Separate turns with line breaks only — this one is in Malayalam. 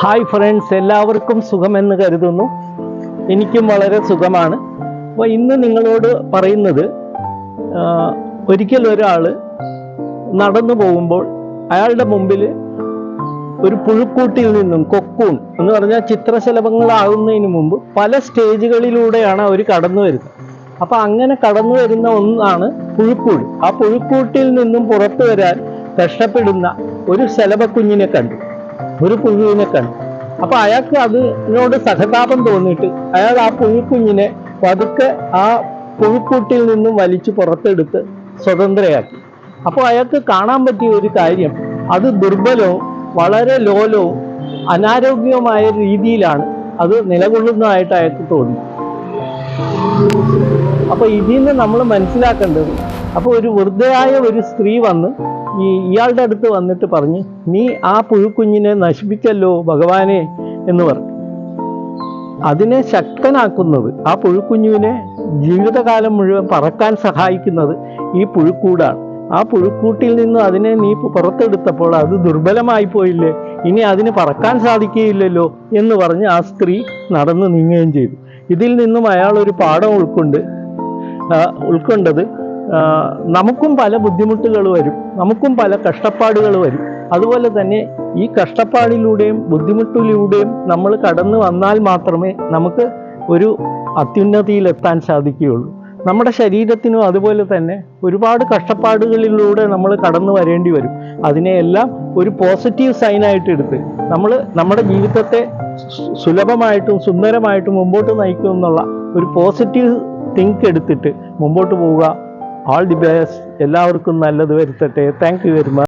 ഹായ് ഫ്രണ്ട്സ് എല്ലാവർക്കും സുഖമെന്ന് കരുതുന്നു. എനിക്കും വളരെ സുഖമാണ്. അപ്പോൾ ഇന്ന് നിങ്ങളോട് പറയുന്നത് ഒരിക്കൽ ഒരാൾ നടന്നു പോകുമ്പോൾ അയാളുടെ മുമ്പിൽ ഒരു പുഴുക്കൂട്ടിൽ നിന്നും കൊക്കൂൺ എന്ന് പറഞ്ഞാൽ ചിത്രശലഭങ്ങളാകുന്നതിന് മുമ്പ് പല സ്റ്റേജുകളിലൂടെയാണ് അവർ കടന്നു വരുന്നത്. അപ്പൊ അങ്ങനെ കടന്നു വരുന്ന ഒന്നാണ് പുഴുക്കൂട്. ആ പുഴുക്കൂട്ടിൽ നിന്നും പുറത്തു വരാൻ കഷ്ടപ്പെടുന്ന ഒരു ശലഭക്കുഞ്ഞിനെ കണ്ടു. ഒരു കുഞ്ഞിനെ കണ്ടു. അപ്പൊ അയാൾക്ക് അതിനോട് സഹതാപം തോന്നിയിട്ട് അയാൾ ആ പുഴുക്കുഞ്ഞിനെ പതുക്കെ ആ പുഴുക്കൂട്ടിൽ നിന്നും വലിച്ചു പുറത്തെടുത്ത് സ്വതന്ത്രയാക്കി. അപ്പോൾ അയാൾക്ക് കാണാൻ പറ്റിയ ഒരു കാര്യം അത് ദുർബലവും വളരെ ലോലവും അനാരോഗ്യവുമായ രീതിയിലാണ് അത് നിലകൊള്ളുന്നതായിട്ട് അയാൾക്ക് തോന്നി. അപ്പൊ ഇതിൽ നിന്ന് നമ്മൾ മനസ്സിലാക്കേണ്ടത് അപ്പൊ ഒരു വൃദ്ധയായ ഒരു സ്ത്രീ വന്ന് ഈ ഇയാളുടെ അടുത്ത് വന്നിട്ട് പറഞ്ഞ് നീ ആ പുഴുക്കുഞ്ഞിനെ നശിപ്പിച്ചല്ലോ ഭഗവാനെ എന്ന് പറഞ്ഞു. അതിനെ ശക്തനാക്കുന്നത് ആ പുഴുക്കുഞ്ഞുവിനെ ജീവിതകാലം മുഴുവൻ പറക്കാൻ സഹായിക്കുന്നത് ഈ പുഴുക്കൂടാണ്. ആ പുഴുക്കൂട്ടിൽ നിന്ന് അതിനെ നീ പുറത്തെടുത്തപ്പോൾ അത് ദുർബലമായി പോയില്ലേ? ഇനി അതിന് പറക്കാൻ സാധിക്കുകയില്ലല്ലോ എന്ന് പറഞ്ഞ് ആ സ്ത്രീ നടന്നു നീങ്ങുകയും ചെയ്തു. ഇതിൽ നിന്നും അയാൾ ഒരു പാഠം ഉൾക്കൊണ്ട് ഉൾക്കൊണ്ടത് നമുക്കും പല ബുദ്ധിമുട്ടുകൾ വരും. നമുക്കും പല കഷ്ടപ്പാടുകൾ വരും. അതുപോലെ തന്നെ ഈ കഷ്ടപ്പാടിലൂടെയും ബുദ്ധിമുട്ടിലൂടെയും നമ്മൾ കടന്നു വന്നാൽ മാത്രമേ നമുക്ക് ഒരു അത്യുന്നതിയിലെത്താൻ സാധിക്കുകയുള്ളൂ. നമ്മുടെ ശരീരത്തിനും അതുപോലെ തന്നെ ഒരുപാട് കഷ്ടപ്പാടുകളിലൂടെ നമ്മൾ കടന്നു വരേണ്ടി വരും. അതിനെയെല്ലാം ഒരു പോസിറ്റീവ് സൈനായിട്ട് എടുത്ത് നമ്മൾ നമ്മുടെ ജീവിതത്തെ സുലഭമായിട്ടും സുന്ദരമായിട്ടും മുമ്പോട്ട് നയിക്കും എന്നുള്ള ഒരു പോസിറ്റീവ് തിങ്ക് എടുത്തിട്ട് മുമ്പോട്ട് പോവുക ആൾ ദി ബെസ്റ്റ് എല്ലാവർക്കും നല്ലത് വരുത്തട്ടെ. Thank you very much